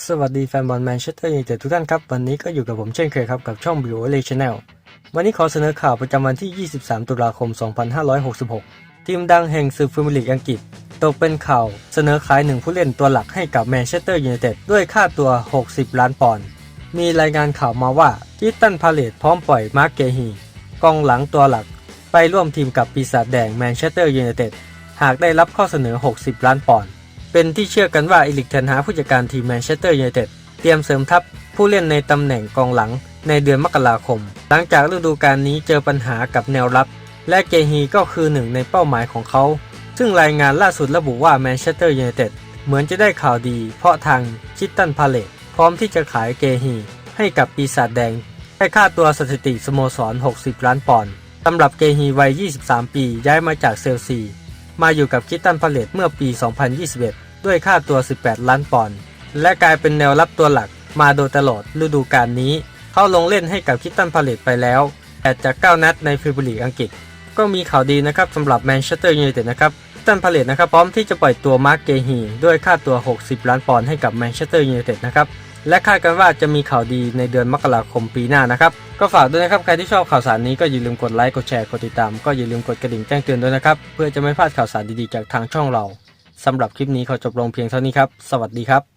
สวัสดีแฟนบอลแมนเชสเตอร์ยูไนเต็ดทุกท่านครับ วันนี้ก็อยู่กับผมเช่นเคยครับ กับช่อง b ิวเลชแนลวันนี้ขอเสนอข่าวประจำวันที่ 23 ตุลาคม 2566 ทีมดังแห่งศึกพรีเมียร์ลีกอังกฤษ ตกเป็นข่าวเสนอขายหนึ่งผู้เล่นตัวหลักให้กับแมนเชสเตอร์ยูไนเต็ดด้วยค่าตัว 60 ล้านปอนด์มีรายงานข่าวมาว่าคิตตันพาเลตพร้อมปล่อยมาร์กเกฮีกองหลังตัวหลัก ไปร่วมทีมกับปีศาจแดงแมนเชสเตอร์ยูไนเต็ดหากได้รับข้อเสนอ 60 ล้านปอนด์ เป็นที่เชื่อกันว่าอีลิกเทนฮาผู้จัดการทีมแมนเชสเตอร์ยูไนเต็ดเตรียมเสริมทัพผู้เล่นในตำแหน่งกองหลังในเดือนมกราคม หลังจากฤดูกาลนี้เจอปัญหากับแนวรับ และเกฮีก็คือหนึ่งในเป้าหมายของเขา ซึ่งรายงานล่าสุดระบุว่าแมนเชสเตอร์ยูไนเต็ดเหมือนจะได้ข่าวดีเพราะทางชิตตันพาเลตพร้อมที่จะขายเกฮีให้กับปีศาจแดงได้ค่าตัวสถิติสโมสร 60 ล้านปอนด์สำหรับเกฮีวัย 23 ปีย้ายมาจากเซลซี มาอยู่กับคิตตันพาเลตเมื่อปี 2021 ด้วยค่าตัว 18 ล้านปอนด์และกลายเป็นแนวรับตัวหลักมาโดยตลอดฤดูกาลนี้ เข้าลงเล่นให้กับคิตตันพาเลตไปแล้ว8จาก 9 นัดในพรีเมียร์ลีกอังกฤษ ก็มีข่าวดีนะครับสำหรับแมนเชสเตอร์ยูไนเต็ดนะครับคิตตันพาเลตนะครับพร้อมที่จะปล่อยตัวมาร์กเกฮีด้วยค่าตัว 60 ล้านปอนด์ให้กับแมนเชสเตอร์ยูไนเต็ดนะครับ และคาดกันว่าจะมีข่าวดีในเดือนมกราคมปีหน้านะครับ ก็ฝากด้วยนะครับ ใครที่ชอบข่าวสารนี้ก็อย่าลืมกดไลค์กดแชร์กดติดตาม ก็อย่าลืมกดกระดิ่งแจ้งเตือนด้วยนะครับ เพื่อจะไม่พลาดข่าวสารดีๆจากทางช่องเราสำหรับคลิปนี้ขอจบลงเพียงเท่านี้ครับ สวัสดีครับ